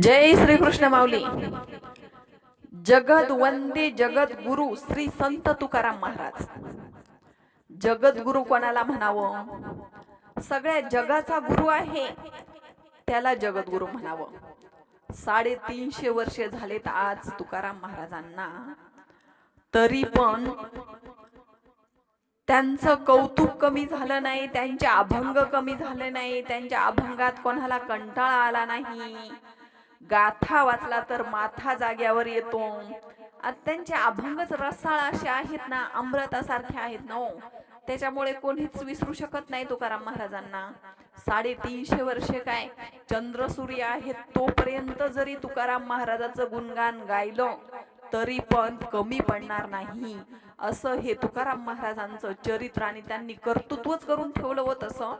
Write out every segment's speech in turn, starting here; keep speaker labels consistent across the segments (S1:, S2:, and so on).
S1: जय श्री कृष्ण माऊली. जगत वंदे जगत गुरु श्री संत तुकाराम महाराज. जगत गुरु कोणाला म्हणावं? सगळ्या जगाचा गुरु आहे त्याला जगत गुरु म्हणावं. साडेतीनशे वर्षे झालेत आज तुकाराम महाराजांना. तरी पण त्यांचं कौतुक कमी झालं नाही त्यांचे अभंग कमी झाले नाही त्यांच्या अभंगात कोणाला कंटाळा आला नाही. गाथा वाचला तर माथा जाग्यावर येतो. आणि त्यांचे अभंगच रसाळ असे आहेत ना अमृतासारखे आहेत ना हो. त्याच्यामुळे कोणीच विसरू शकत नाही तुकाराम महाराजांना. साडेतीनशे वर्षे काय चंद्र सूर्य आहेत तोपर्यंत जरी तुकाराम महाराजाचं गुणगान गायलं तरी पण कमी पडणार नाही. असं हे तुकाराम महाराजांचं चरित्र आणि त्यांनी कर्तृत्वच करून ठेवलं होत असं.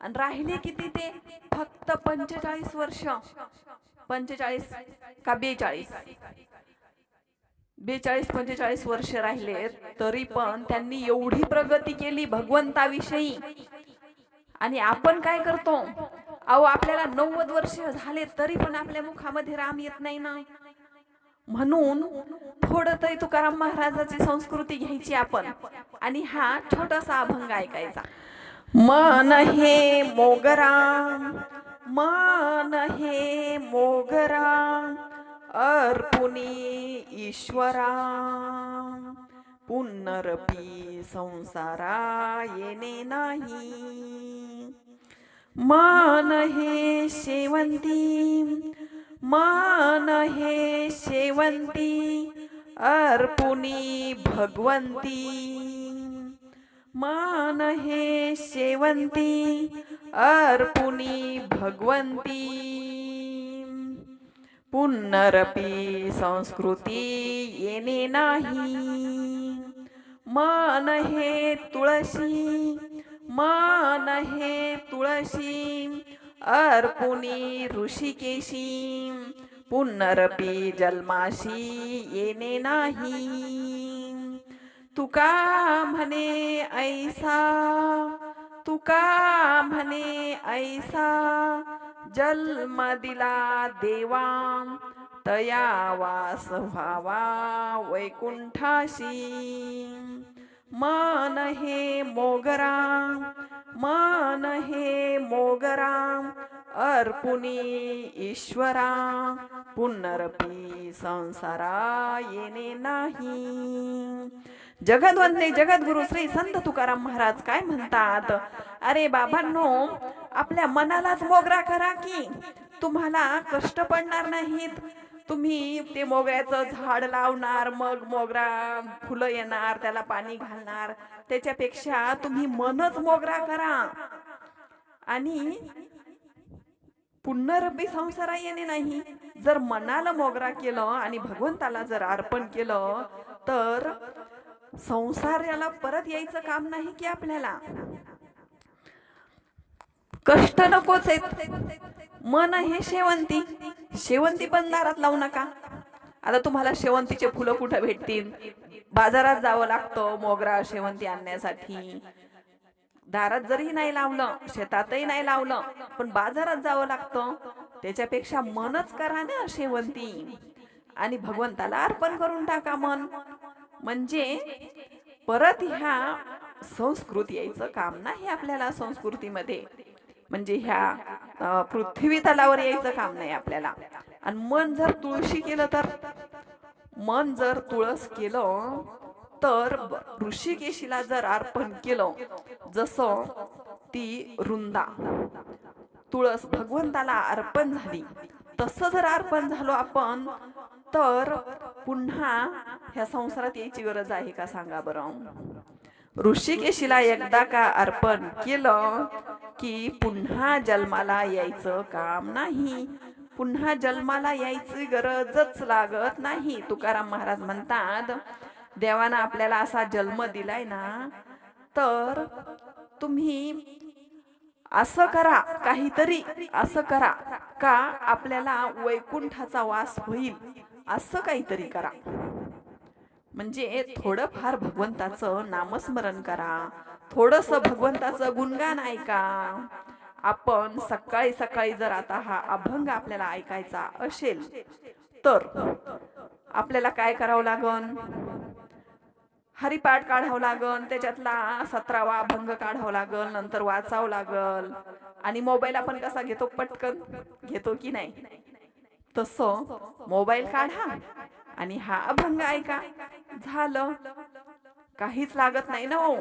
S1: आणि राहिले किती ते? फक्त पंचेचाळीस वर्ष. पंचेचाळीस का बेचाळीस? बेचाळीस पंचेचाळीस वर्ष राहिले तरी पण त्यांनी एवढी प्रगती केली भगवंताविषयी. आणि आपण काय करतो? अहो आपल्याला नव्वद वर्ष झाले तरी पण आपल्या मुखामध्ये राम येत नाही ना. म्हणून थोडं तरी तुकाराम महाराजाची संस्कृती घ्यायची आपण. आणि हा छोटासा अभंग ऐकायचा. मन हे मोगरा मन हे मोगरा अर्पुनी ईश्वरा. पुनरपी संसारा येणे नाही. मान हे शेवंती मान हे शेवंती अर्पुनी भगवंती. मान हे शेवंती अर्पुनी भगवंती। पुनरपी संस्कृती येणे नाही। मान हे तुळशी मान हे तुळशी। अर्पुनी ऋषिकेशी पुनरपी जन्माशी येणे नाही। तुका म्हणे ऐसा तुका म्हणे ऐसा जन्म दिला देवा तया वास व्हावा वैकुंठाशी. मन हे मोगरा मन हे मोगरा अर्पुनी ईश्वरा पुनरपी संसारा येणे नाही. जगद्वंदे जगद्गुरु श्री संत तुकाराम महाराज काय म्हणतात? अरे बाबांनो आपल्या मनालाच मोगरा करा की तुम्हाला कष्ट पडणार नाहीत. तुम्ही ते मोगऱ्याचं झाड लावणार मग मोगरा फुलं येणार त्याला पाणी घालणार. त्याच्यापेक्षा तुम्ही मनच मोगरा करा. आणि पुनरपी संसारा येणे नाही. जर मनाला मोगरा केलं आणि भगवंताला जर अर्पण केलं तर संसाराला परत यायचं काम नाही की आपल्याला? कष्ट नकोच आहेत. मन हे शेवंती. शेवंती पण दारात लावू नका. आता तुम्हाला शेवंतीचे फुलं कुठं भेटतील? बाजारात जावं लागतं मोगरा शेवंती आणण्यासाठी. दारात जरी नाही लावलं शेतातही नाही लावलं पण बाजारात जावं लागतं. त्याच्यापेक्षा मनच करा ना शेवंती. आणि भगवंताला अर्पण करून टाका मन. म्हणजे परत ह्या संस्कृत यायचं काम नाही आपल्याला संस्कृतीमध्ये. म्हणजे ह्या पृथ्वी तलावर यायचं काम नाही आपल्याला. आणि मन जर तुळशी केलं तर? मन जर तुळस केलं तर ऋषिकेशीला जर अर्पण केलं जसं ती रुंदा तुळस भगवंताला अर्पण झाली तसं जर अर्पण झालो आपण तर पुन्हा ह्या संसारात यायची गरज आहे का सांगा बरं? ऋषिकेशीला एकदा का अर्पण केलं की पुन्हा जन्माला यायचं काम नाही? पुन्हा जन्माला यायची गरजच लागत नाही. तुकाराम महाराज म्हणतात देवानं आपल्याला असा जन्म दिलाय ना तर तुम्ही असं करा काहीतरी असं करा का आपल्याला वैकुंठाचा वास होईल? असं काहीतरी करा. म्हणजे थोडंफार भगवंताचं नामस्मरण करा. थोडस भगवंताचं गुणगान ऐका. आपण सकाळी सकाळी जर आता हा अभंग आपल्याला ऐकायचा असेल तर आपल्याला काय करावं लागन? हरिपाठ काढावं लागल त्याच्यातला सतरावा अभंग काढावं लागल नंतर वाचावं लागल. आणि मोबाईल आपण कसा घेतो? पटकन. घेतो की नाही? तसं मोबाईल काढा आणि हा अभंग ऐका. झालं. काहीच लागत नाही ना ओ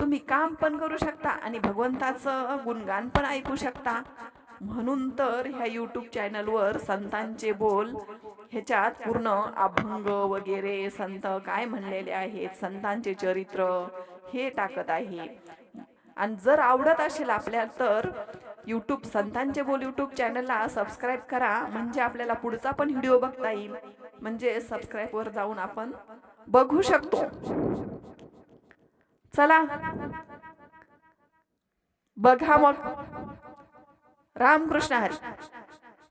S1: तुम्ही काम पण करू शकता आणि भगवंताचं गुणगान पण ऐकू शकता. म्हणून तर ह्या युट्यूब चॅनलवर संतांचे बोल ह्याच्यात पूर्ण अभंग वगैरे संत काय म्हणलेले आहेत संतांचे चरित्र हे टाकत आहे. आणि जर आवडत असेल आपल्याला तर यूट्यूब संतांचे बोल यूट्यूब चॅनलला सबस्क्राईब करा. म्हणजे आपल्याला पुढचा पण व्हिडिओ बघता येईल. म्हणजे सबस्क्राईबवर जाऊन आपण बघू शकतो. चला. बघा मग. रामकृष्ण हरी.